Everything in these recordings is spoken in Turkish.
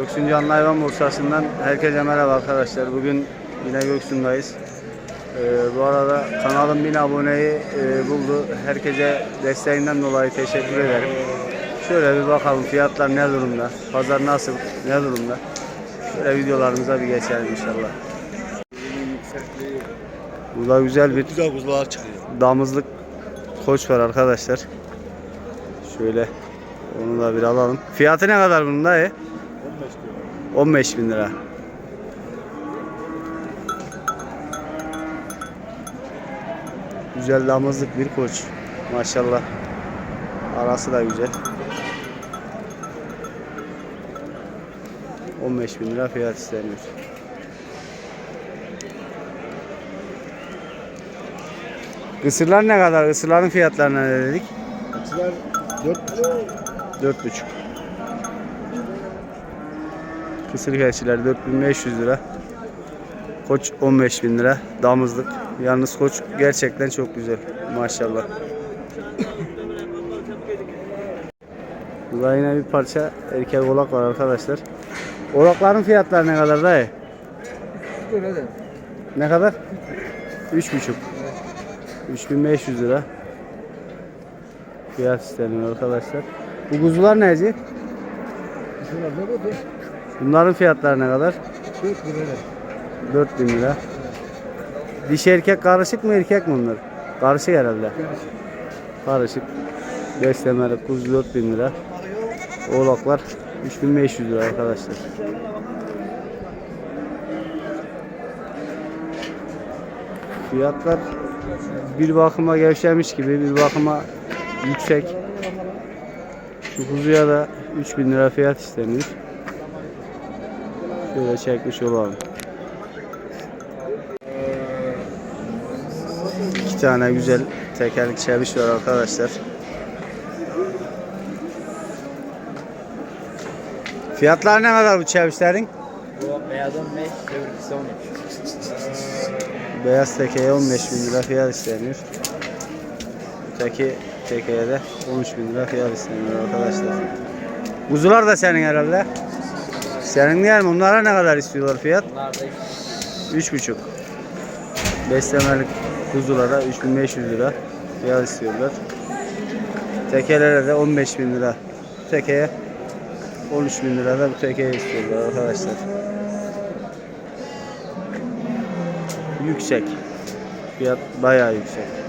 Göksun Canlı Hayvan Borsası'ndan herkese merhaba arkadaşlar. Bugün yine Göksun'dayız. Ee, bu arada kanalım 1000 aboneyi e, buldu. Herkese desteğinden dolayı teşekkür ederim. Şöyle bir bakalım fiyatlar ne durumda, pazar nasıl, ne durumda. Şöyle videolarımıza bir geçelim inşallah. Burada güzel bir Güzel kuzular çıkıyor. damızlık koç var arkadaşlar. Şöyle onu da bir alalım. Fiyatı ne kadar bunun dayı? 15 bin lira. Güzel damızlık bir koç. Maşallah. Arası da güzel. 15 bin lira fiyat isteniyor. Kısırlar ne kadar? Kısırların fiyatlarına ne dedik? Kuzular 4 Dört buçuk. Kısır keçiler 4500 lira. Koç 15 bin lira. Damızlık. Yalnız koç gerçekten çok güzel. Maşallah. Burada yine bir parça erkek oğlak var arkadaşlar. Oğlakların fiyatları ne kadar dayı? Ne kadar? Üç buçuk. 3500 lira. Fiyat isteniyor arkadaşlar. Bu kuzular neci? Kuzular ne oldu? Bunların fiyatları ne kadar? 4 lira. 4000 lira. Dişi erkek karışık mı erkek mi bunlar? Karışık herhalde. Karışık. Beslemeli kuzu 4000 lira. Oğlaklar 3500 lira arkadaşlar. Fiyatlar bir bakıma gevşemiş gibi bir bakıma yüksek. Şu kuzuya da 3000 lira fiyat isteniyor. Şöyle çekmiş olalım. İki tane güzel tekerlik çeviş var arkadaşlar. Fiyatlar ne kadar bu çevişlerin? Bu beyazın 5, öbürküsü 13. Beyaz tekeye 15 bin lira fiyat isteniyor. Öteki tekeye de 13 bin lira fiyat isteniyor arkadaşlar. Kuzular da senin herhalde. Senin değil mi? Onlara ne kadar istiyorlar fiyat? Bunlar da Üç buçuk. Beslemelik kuzulara 3500 lira fiyat istiyorlar. Tekelere de 15 bin lira. Tekeye 13 bin lira da bu tekeye istiyorlar arkadaşlar. Yüksek. Fiyat bayağı yüksek.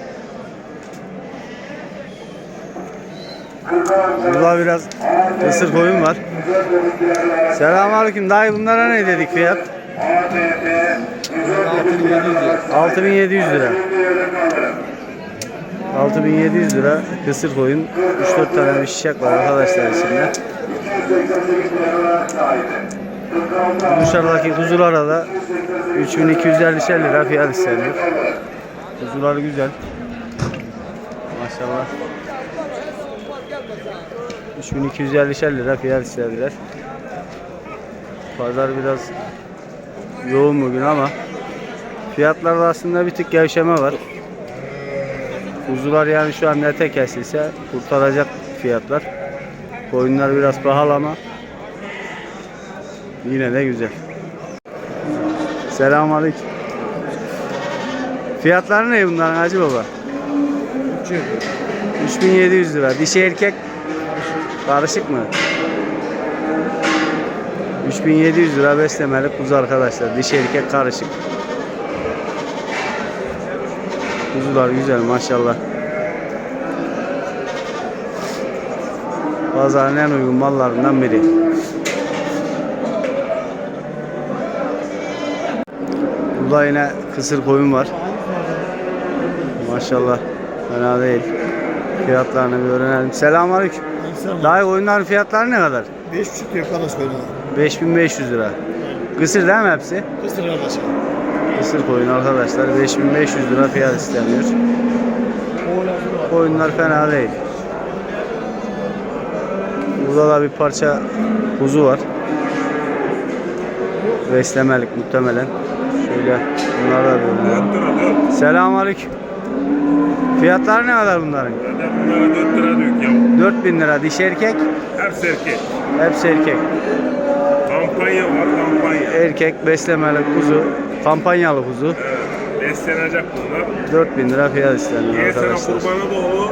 Burada biraz ısır koyun var. Selamünaleyküm. Dayı bunlara ne dedik fiyat? 6700 lira. 6700 lira kısır koyun. 3-4 tane bir şişek var arkadaşlar içinde. Dışarıdaki kuzulara da 3250 lira fiyat isteniyor. Kuzular güzel. Maşallah. 3250 lira fiyat istediler. Pazar biraz yoğun bugün ama fiyatlarda aslında bir tık gevşeme var. Kuzular yani şu an nete kesilse kurtaracak fiyatlar. Koyunlar biraz pahalı ama yine de güzel. Selamünaleyküm. Fiyatları ne bunların Hacı Baba? 3700 lira. Dişi erkek karışık mı? 3700 lira beslemeli kuzu arkadaşlar. Dişi erkek karışık. Kuzular güzel maşallah. Pazarın en uygun mallarından biri. Burada yine kısır koyun var. Maşallah fena değil. Fiyatlarını bir öğrenelim. Selamünaleyküm. Daha oyunların fiyatları ne kadar? 5 buçuk diyor kardeş böyle. 5500 lira. Kısır değil mi hepsi? Kısır kardeş. Kısır koyun arkadaşlar 5500 lira fiyat isteniyor. Koyunlar fena değil. Burada da bir parça kuzu var. Beslemelik muhtemelen. Şöyle bunlar da böyle. Selamünaleyküm. Fiyatları ne kadar bunların? Bunlara 4 lira diyor ya. 4000 lira dişi erkek, Hepsi erkek. hepsi erkek. Tam erkek beslemeli kuzu, kampanyalı kuzu. Beslenecek bunlar. 4000 lira fiyat isteniyor Diğer sene arkadaşlar. kurbana doğru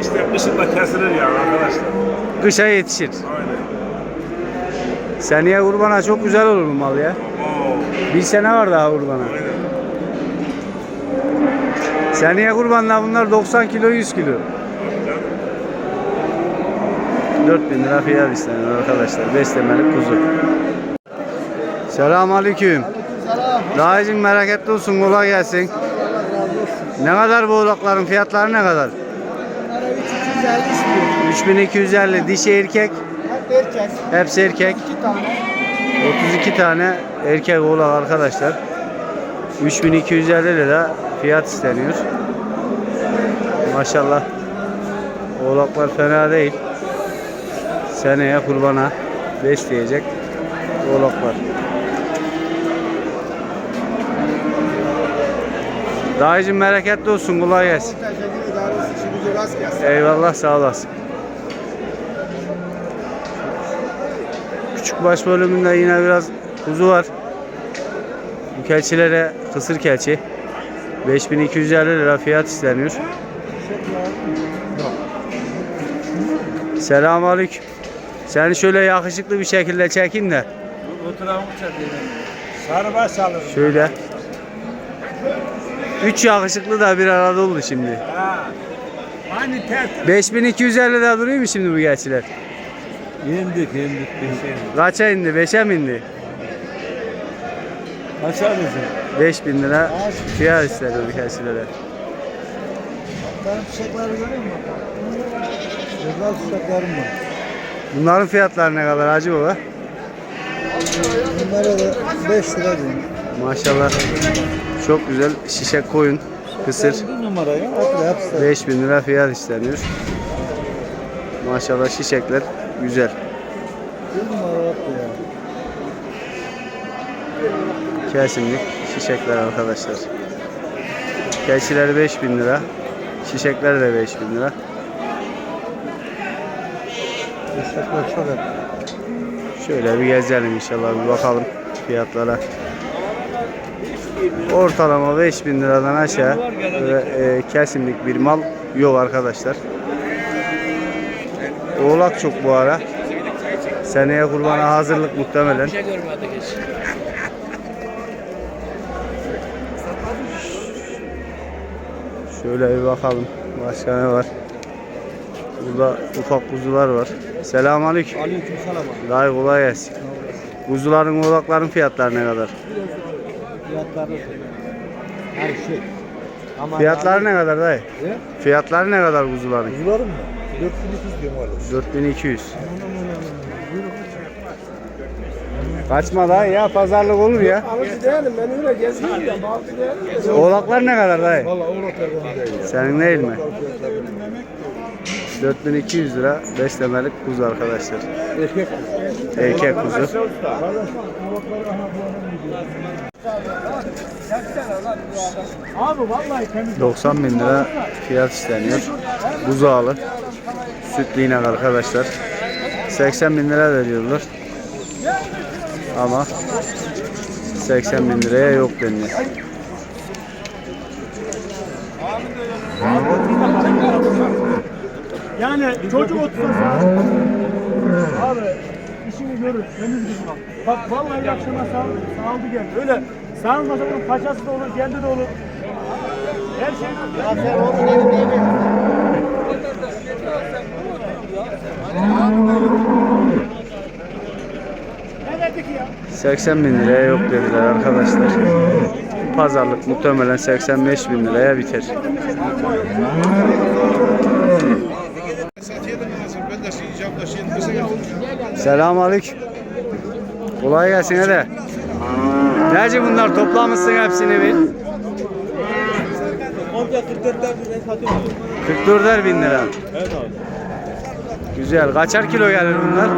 işte kışında kesilir yani arkadaşlar. Kışa yetişir. Aynen. Seneye kurbana çok güzel olur bu mal ya. Oo, Bir sene var daha kurbana. aynen. Seneye kurbanlar bunlar 90 kilo 100 kilo. 4000 lira fiyat isteniyor arkadaşlar. Beslemeli kuzu. Selamun aleyküm. Dayıcım merak olsun kolay gelsin. Ne kadar bu oğlakların fiyatları ne kadar? Bunlara 350 istiyor. 3250 dişi erkek. Hep erkek. Hepsi erkek. 2 tane. 32 tane erkek oğlak arkadaşlar. 3250 lira fiyat isteniyor. Maşallah. Oğlaklar fena değil. Seneye kurbana besleyecek oğlaklar. Dayıcım bereketli olsun kolay gelsin. Eyvallah sağ olasın. Küçük baş bölümünde yine biraz kuzu var. Bu kelçilere kısır kelçi. 5250 lira fiyat isteniyor. Selamünaleyküm. Seni şöyle yakışıklı bir şekilde çekeyim de. Sarıbaş alır. Şöyle. Üç yakışıklı da bir arada oldu şimdi. Ha. Hani tertip. 5250 lira duruyor mu şimdi bu gerçiler? Yendik yendik bir şey. Kaça indi? 5'e mi indi? Açar mısın? 5000 lira fiyat isteniyor bu gerçilere. Benim çiçekleri görüyor musun? Güzel çiçeklerim var. Bunların fiyatları ne kadar Hacı Baba? Bunlara da 5 lira diyeyim. Maşallah çok güzel şişek koyun kısır Bir numara ya. Hepsi hepsi. 5000 lira fiyat isteniyor. Maşallah şişekler güzel. Bir numara hepsi ya. Kesinlik şişekler arkadaşlar. Keçiler 5000 lira. Şişekler de 5000 lira. Çiçekler çok. Şöyle bir gezelim inşallah bir bakalım fiyatlara. Ortalama 5000 liradan aşağı böyle, e, kesimlik bir mal yok arkadaşlar. Oğlak çok bu ara. Seneye kurbana hazırlık muhtemelen. Şöyle bir bakalım. Başka ne var? Burada ufak kuzular var. Selamünaleyküm. Aleyküm selam. Dayı kolay gelsin. Kuzuların oğlakların fiyatları ne kadar? Fiyatları her şey. Ama Fiyatları ne kadar dayı? Ne? Fiyatları ne kadar kuzuların? Kuzularım mı? 4200 diyorum öyle. 4200. Kaçma dayı ya pazarlık olur ya. Alıcı değilim ben öyle geziyorum ya. Bazı değilim. Oğlaklar ne kadar dayı? Valla oğlaklar bana. Senin değil mi? 4200 lira beslemelik kuzu arkadaşlar. Erkek. Erkek kuzu. 90 bin lira fiyat isteniyor. Buzağlı. Sütlü inek arkadaşlar. 80 bin lira veriyorlar. Ama 80 bin liraya yok deniyor. Yani çocuk otursa abi işini görür, temiz kız bak. Bak vallahi akşama sağ, sağladı geldi. Öyle sağılmasa bunun paçası da olur, kendi de olur. Her şey Ne dedik ya? 80 bin liraya yok dediler arkadaşlar. Pazarlık muhtemelen 85 bin liraya biter. Selamun Aleyküm. Kolay gelsin hadi. Nece bunlar toplamışsın hepsini bir? 44'er bin lira. Güzel. Kaçar kilo gelir bunlar?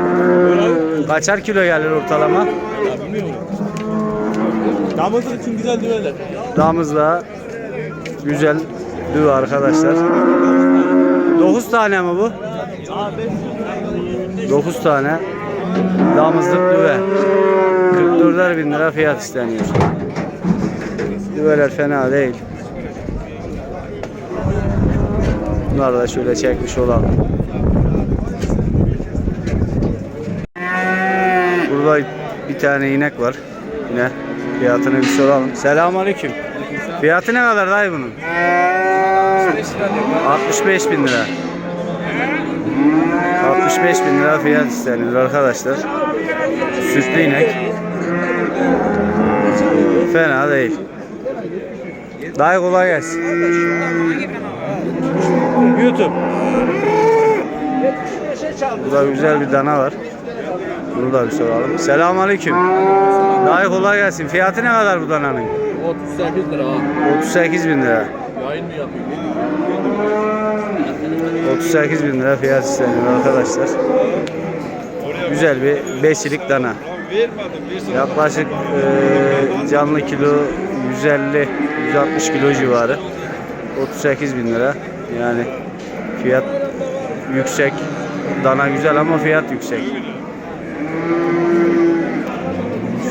Kaçar kilo gelir ortalama? Damızlık için güzel düğeler. Damızla güzel düve arkadaşlar. 9 tane mi bu? 9 tane damızlık düve. 44'er 30'ar bin lira fiyat isteniyor. Düveler fena değil. Bunları da şöyle çekmiş olalım. Burada bir tane inek var. Yine fiyatını bir soralım. Selamünaleyküm. Fiyatı ne kadar dayı bunun? 65 bin lira. 65 bin lira fiyat isteniyor arkadaşlar. Sütlü inek. Fena değil. Dayı kolay gelsin. YouTube. Burada güzel bir dana var. Bunu da bir soralım. Selamünaleyküm. Dayı kolay gelsin. Fiyatı ne kadar bu dananın? 38 lira. 38 bin lira. Yayın mı yapıyor? 38 bin lira fiyat isteniyor arkadaşlar. Güzel bir beşilik dana. Yaklaşık e, canlı kilo 150-160 kilo civarı. 38 bin lira. Yani fiyat yüksek. Dana güzel ama fiyat yüksek.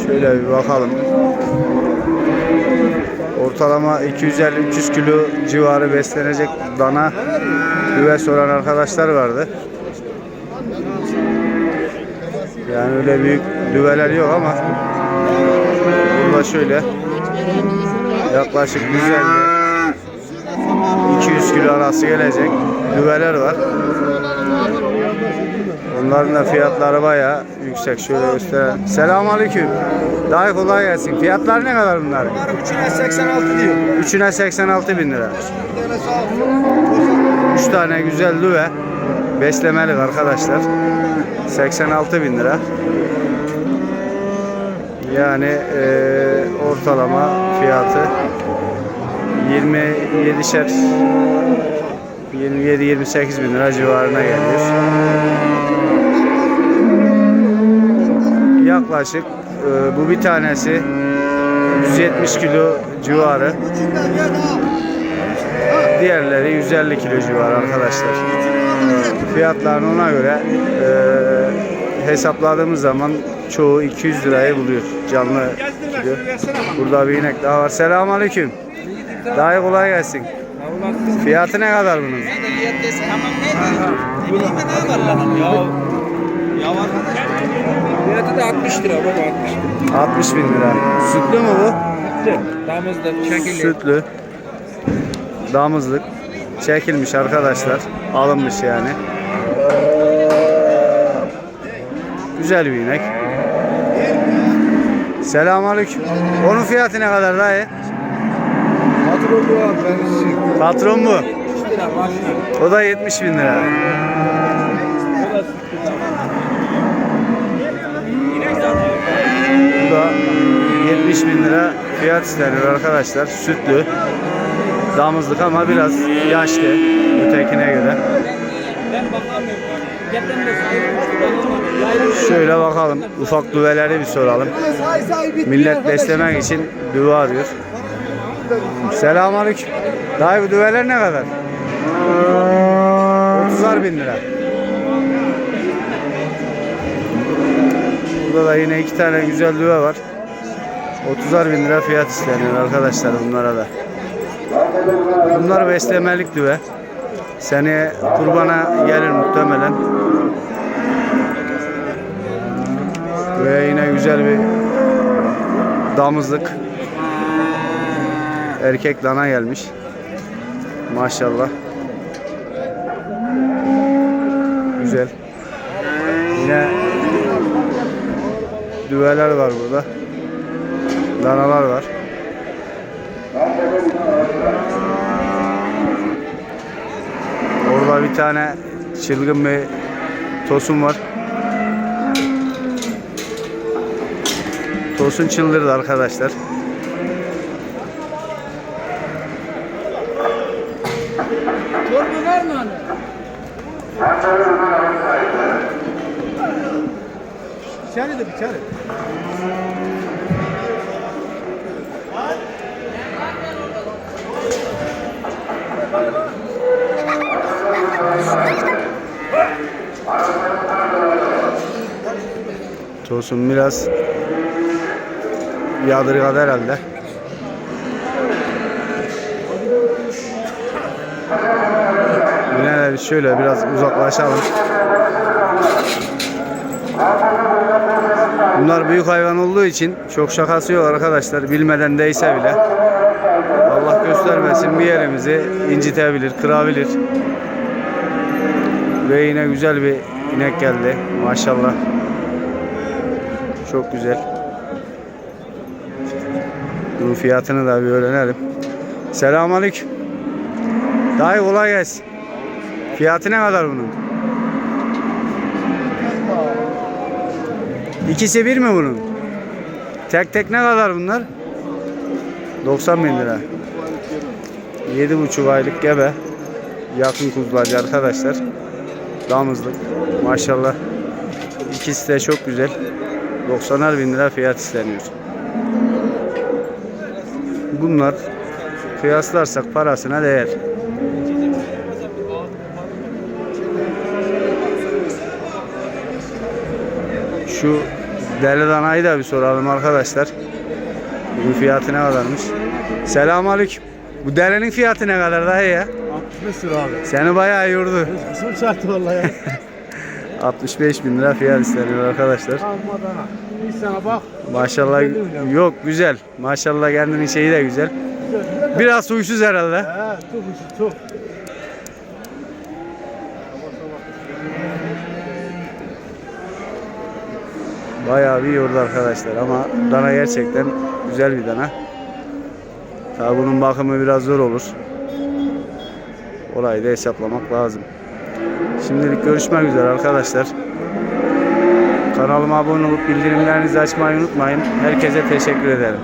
Şöyle bir bakalım. Ortalama 250-300 kilo civarı beslenecek dana düve soran arkadaşlar vardı. Yani öyle büyük düveler yok ama burada şöyle yaklaşık 150 200 kilo arası gelecek düveler var. Onların da fiyatları bayağı yüksek. Şöyle gösterelim. Selamünaleyküm. Daha kolay gelsin. Fiyatlar ne kadar bunlar? Üçüne 86 diyor. Üçüne 86 bin lira. Üç tane güzel düve. Beslemelik arkadaşlar. 86 bin lira. Yani eee, ortalama fiyatı 27'şer 27-28 bin lira civarına geliyor. Yaklaşık eee, bu bir tanesi 170 kilo civarı. Diğerleri 150 kilo civarı arkadaşlar. Fiyatlarını ona göre eee, hesapladığımız zaman çoğu 200 lirayı buluyor canlı kilo. Burada bir inek daha var. Selamünaleyküm. Daha kolay gelsin. Fiyatı ne kadar bunun? Fiyatı da 60 lira baba 60. 60 bin lira. Sütlü mü bu? Damızda çekili. Sütlü. Damızlık. Çekilmiş arkadaşlar. Alınmış yani. Güzel bir inek. Selamünaleyküm. Onun fiyatı ne kadar dayı? Patron bu abi ben. Patron bu. 60 lira başlıyor. O da 70 bin lira. Bu da 70 bin lira fiyat isteniyor arkadaşlar. Sütlü. Damızlık ama biraz yaşlı ötekine göre. Şöyle bakalım. Ufak düveleri bir soralım. Millet beslemek için düve arıyor. Selamünaleyküm. Dayı bu düveler ne kadar? 30'ar bin lira. Burada da yine iki tane güzel düve var. 30'ar bin lira fiyat isteniyor arkadaşlar bunlara da. Bunlar beslemelik düve. Seneye kurbana gelir muhtemelen. Ve yine güzel bir damızlık erkek dana gelmiş. Maşallah. Güzel. Yine düveler var burada. Danalar var. Orada bir tane çılgın bir tosun var. Tosun çıldırdı arkadaşlar. İçeri de bir içeri. Tosun biraz yadırgadı herhalde. Şöyle biraz uzaklaşalım. Bunlar büyük hayvan olduğu için çok şakası yok arkadaşlar. Bilmeden değse bile. Allah göstermesin bir yerimizi incitebilir, kırabilir. Ve yine güzel bir inek geldi. Maşallah. Çok güzel. Bunun fiyatını da bir öğrenelim. Selamünaleyküm. Dayı kolay gelsin. Fiyatı ne kadar bunun? İkisi bir mi bunun? Tek tek ne kadar bunlar? 90 bin lira. 7,5 aylık gebe. Yakın kuzlacı arkadaşlar. Damızlık. Maşallah. İkisi de çok güzel. 90'ar bin lira fiyat isteniyor. Bunlar kıyaslarsak parasına değer. Şu deli danayı da bir soralım arkadaşlar. Bunun fiyatı ne kadarmış? Selamünaleyküm. Bu delinin fiyatı ne kadar dayı ya? 65 lira abi. Seni bayağı yordu. Kısım çarptı vallahi ya. 65 bin lira fiyat isteniyor arkadaşlar. Bir sana bak. Maşallah yok güzel. Maşallah kendinin şeyi de güzel. Biraz huysuz herhalde. He çok işi çok. Bayağı bir yordu arkadaşlar ama dana gerçekten güzel bir dana. Tabi bunun bakımı biraz zor olur. Orayı da hesaplamak lazım. Şimdilik görüşmek üzere arkadaşlar. Kanalıma abone olup bildirimlerinizi açmayı unutmayın. Herkese teşekkür ederim.